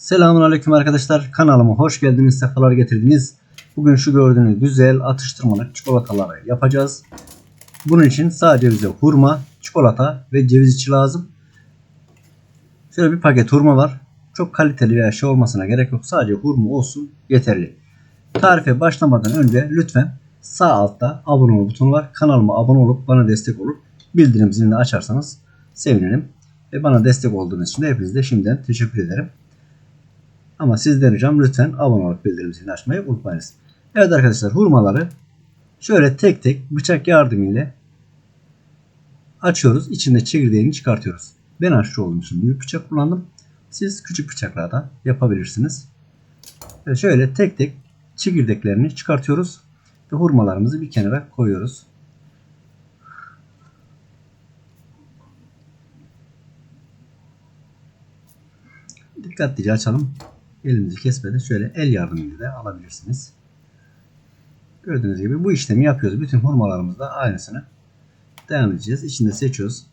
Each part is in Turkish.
Selamun Aleyküm arkadaşlar. Kanalıma hoş geldiniz, sefalar getirdiniz. Bugün şu gördüğünüz güzel atıştırmalık çikolataları yapacağız. Bunun için sadece bize hurma, çikolata ve ceviz içi lazım. Şöyle bir paket hurma var. Çok kaliteli veya şey olmasına gerek yok. Sadece hurma olsun yeterli. Tarife başlamadan önce lütfen sağ altta abone ol butonu var. Kanalıma abone olup bana destek olup bildirim zilini açarsanız sevinirim. Ve bana destek olduğunuz için de hepinize şimdiden teşekkür ederim. Ama sizden ricam lütfen abone olup bildirim açmayı unutmayınız. Evet arkadaşlar hurmaları şöyle tek tek bıçak yardımıyla açıyoruz. İçinde çekirdeğini çıkartıyoruz. Ben aşçı olduğum için büyük bıçak kullandım. Siz küçük bıçakla da yapabilirsiniz. Ve şöyle tek tek çekirdeklerini çıkartıyoruz. Ve hurmalarımızı bir kenara koyuyoruz. Dikkatlice açalım. Elimizi kesmeden şöyle el yardımıyla da alabilirsiniz. Gördüğünüz gibi bu işlemi yapıyoruz. Bütün hurmalarımızda aynısını devam edeceğiz. İçinde seçiyoruz.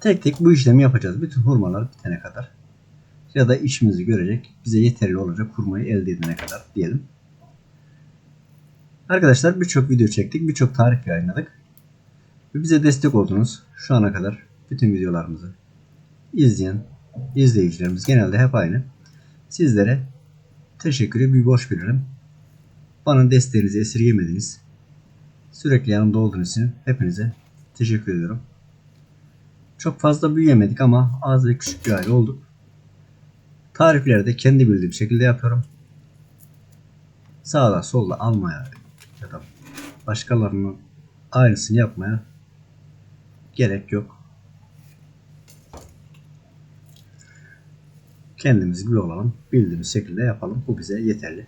Tek tek bu işlemi yapacağız. Bütün hurmalar bitene kadar. Ya da işimizi görecek. Bize yeterli olacak hurmayı elde edene kadar diyelim. Arkadaşlar birçok video çektik. Birçok tarif yayınladık. Ve bize destek oldunuz. Şu ana kadar bütün videolarımızı izleyen izleyicilerimiz genelde hep aynı. Sizlere teşekkürü bir borç bilirim. Bana desteğinizi esirgemediniz. Sürekli yanımda olduğunuz için hepinize teşekkür ediyorum. Çok fazla büyüyemedik ama az ve küçük bir aile olduk. Tarifleri de kendi bildiğim şekilde yapıyorum. Sağda solda almaya ya da başkalarının aynısını yapmaya gerek yok. Kendimiz gibi olalım. Bildiğimiz şekilde yapalım. Bu bize yeterli.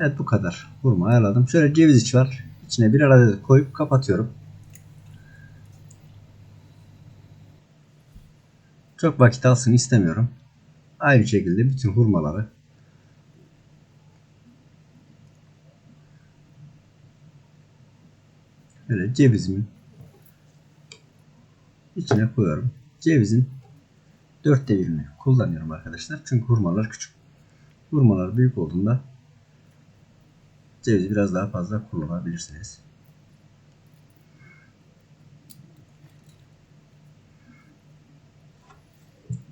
Evet bu kadar. Hurma ayarladım. Şöyle ceviz içi var. İçine bir adet koyup kapatıyorum. Çok vakit alsın istemiyorum. Aynı şekilde bütün hurmaları böyle cevizimin içine koyuyorum. Cevizin dörtte birini kullanıyorum arkadaşlar. Çünkü hurmalar küçük. Hurmalar büyük olduğunda cevizi biraz daha fazla kullanabilirsiniz.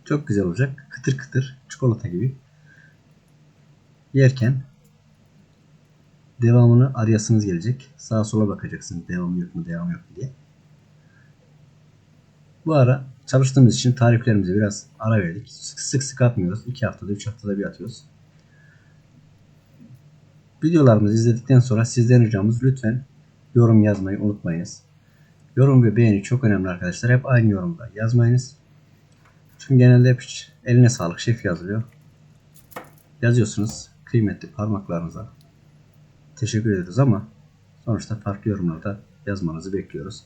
Çok güzel olacak. Kıtır kıtır çikolata gibi. Yerken devamını arayasınız gelecek. Sağa sola bakacaksınız. Devam yok mu, devam yok mu diye. Bu ara çalıştığımız için tariflerimize biraz ara verdik. Sık sık, sık atmıyoruz. 2 haftada 3 haftada bir atıyoruz. Videolarımızı izledikten sonra sizden ricamız lütfen yorum yazmayı unutmayınız. Yorum ve beğeni çok önemli arkadaşlar. Hep aynı yorumda yazmayınız. Çünkü genelde hep eline sağlık şef yazılıyor. Yazıyorsunuz kıymetli parmaklarınıza. Teşekkür ediyoruz ama sonuçta farklı yorumlarda yazmanızı bekliyoruz.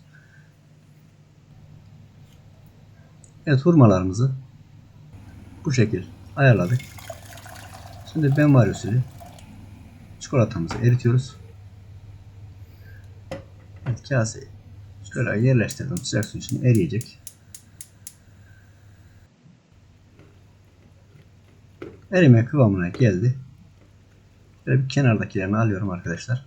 Evet hurmalarımızı bu şekil ayarladık. Şimdi ben var usulü çikolatamızı eritiyoruz. Evet kaseyi şöyle yerleştirdim sıcak su için eriyecek. erime kıvamına geldi. Böyle bir kenardakilerini alıyorum arkadaşlar.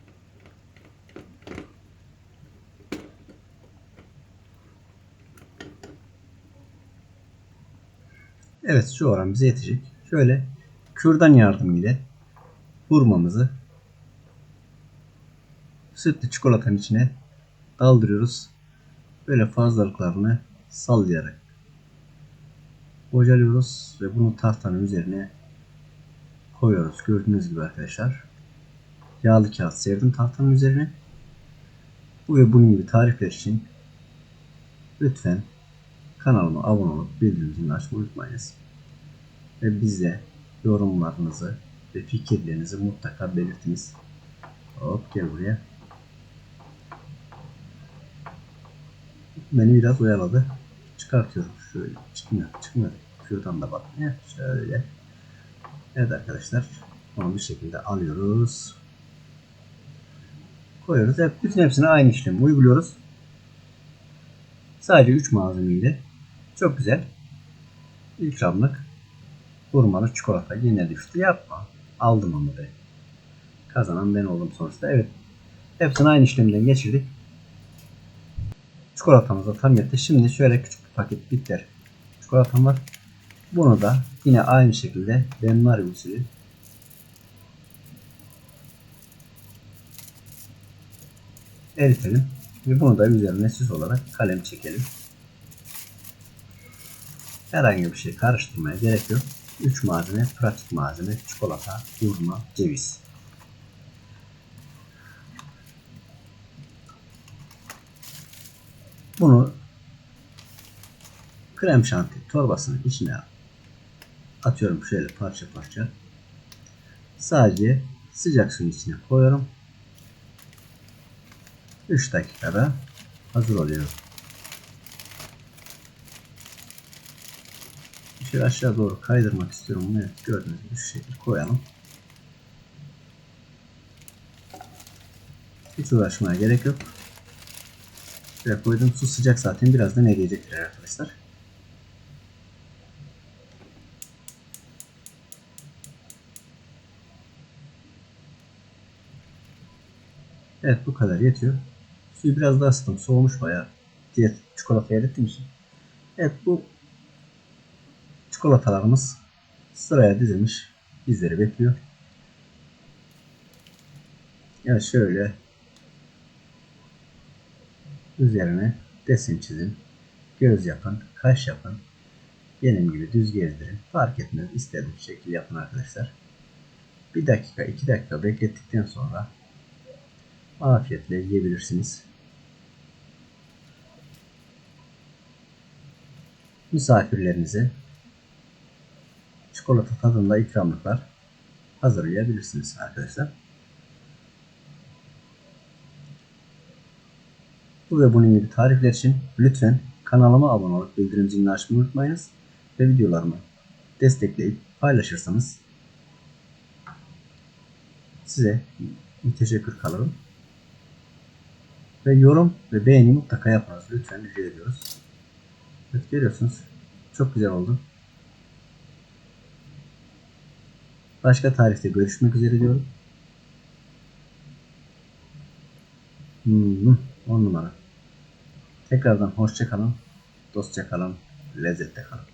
Evet şu oran bize yetecek. Şöyle kürdan yardımıyla hurmamızı sütlü çikolatanın içine daldırıyoruz. Böyle fazlalıklarını sallayarak bocalıyoruz ve bunu tahtanın üzerine koyuyoruz. Gördüğünüz gibi arkadaşlar. Yağlı kağıt serdim tahtanın üzerine. Bu ve bunun gibi tarifler için lütfen kanalıma abone olup bildirimini açmayı unutmayınız. Ve bize yorumlarınızı ve fikirlerinizi mutlaka belirtiniz. Hop gel buraya. Beni biraz oyaladı. Çıkartıyorum. Şöyle çıkmıyor. Çıkmıyor. Şuradan da bak. Şöyle. Evet arkadaşlar. Onu bir şekilde alıyoruz. koyuyoruz. Hep bütün hepsine aynı işlemi uyguluyoruz. Sadece 3 malzemeyle çok güzel ikramlık hurmalı çikolata yine düştü. Yapma. Aldım onu be. Kazanan ben oldum sonuçta. Evet. Hepsini aynı işlemden geçirdik. Çikolatamız da tam yetti. Şimdi şöyle küçük bir paket bitter çikolatam var. Bunu da yine aynı şekilde benmari usulü eritelim. Ve bunu da üzerine süs olarak kalem çekelim. Herhangi bir şey karıştırmaya gerek yok. 3 malzeme, pratik malzeme, çikolata, hurma, ceviz. Bunu krem şanti torbasının içine atıyorum şöyle parça parça. Sadece sıcak suyun içine koyuyorum. 3 dakikada hazır oluyor. Şöyle aşağı doğru kaydırmak istiyorum. Evet, gördüğünüz gibi şu şekilde koyalım. Hiç uğraşmaya gerek yok. Şuraya koydum. Su sıcak zaten birazdan eriyecektir arkadaşlar. Evet bu kadar yetiyor. Suyu biraz daha ısıttım. Soğumuş bayağı. Diğer çikolatayı erittiğim için. Evet bu çikolatalarımız sıraya dizilmiş. Bizleri bekliyor. Evet şöyle üzerine desen çizin. Göz yapın. Kaş yapın. Benim gibi düz gezdirin. Fark etmez. İstediğiniz şekilde yapın arkadaşlar. Bir dakika, iki dakika beklettikten sonra afiyetle yiyebilirsiniz. Misafirlerinize çikolata tadında ikramlıklar hazırlayabilirsiniz arkadaşlar. Bu ve bunun gibi tarifler için lütfen kanalıma abone olup bildirim zilini açmayı unutmayınız ve videolarımı destekleyip paylaşırsanız size teşekkür kalırım. Ve yorum ve beğeni mutlaka yapınız. Lütfen rica ediyoruz. Evet görüyorsunuz. Çok güzel oldu. Başka tarihte görüşmek üzere diyorum. Hmm, on numara. Tekrardan hoşça kalın, dostça kalın, lezzetli kalın.